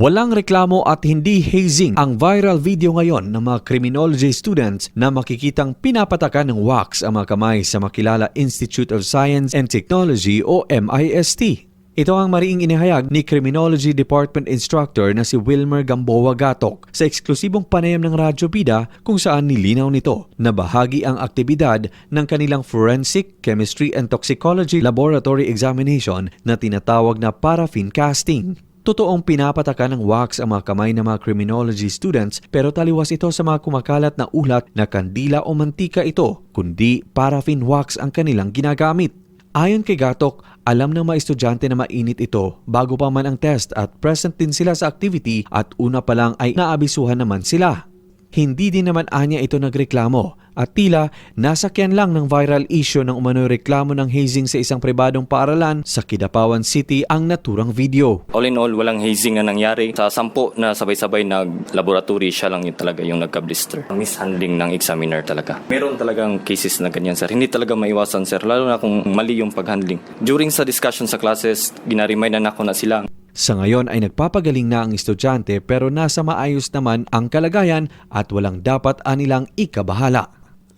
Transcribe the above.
Walang reklamo at hindi hazing ang viral video ngayon ng mga criminology students na makikitang pinapatakan ng wax ang mga kamay sa makilala Institute of Science and Technology o MIST. Ito ang mariing inihayag ni Criminology Department Instructor na si Wilmer Gamboa Gatok sa eksklusibong panayam ng Radyo Bida kung saan nilinaw nito na bahagi ang aktibidad ng kanilang Forensic Chemistry and Toxicology Laboratory Examination na tinatawag na paraffin casting. Totoong pinapatakan ng wax ang mga kamay ng mga criminology students pero taliwas ito sa mga kumakalat na ulat na kandila o mantika ito, kundi paraffin wax ang kanilang ginagamit. Ayon kay Gatok, alam ng mga estudyante na mainit ito bago pa man ang test at present din sila sa activity at una pa lang ay naabisuhan naman sila. Hindi din naman anya ito nagreklamo at tila nasakyan lang ng viral issue ng umano'y reklamo ng hazing sa isang pribadong paaralan sa Kidapawan City ang naturang video. All in all, walang hazing na nangyari. Sa sampo na sabay-sabay nag-laboratory, siya lang yung talaga yung nagka-blister. Mishandling ng examiner talaga. Meron talagang cases na ganyan, sir. Hindi talaga maiwasan, sir. Lalo na kung mali yung pag-handling. During sa discussion sa classes, ginaremind na ako na sila. Sa ngayon ay nagpapagaling na ang estudyante pero nasa maayos naman ang kalagayan at walang dapat anilang ikabahala.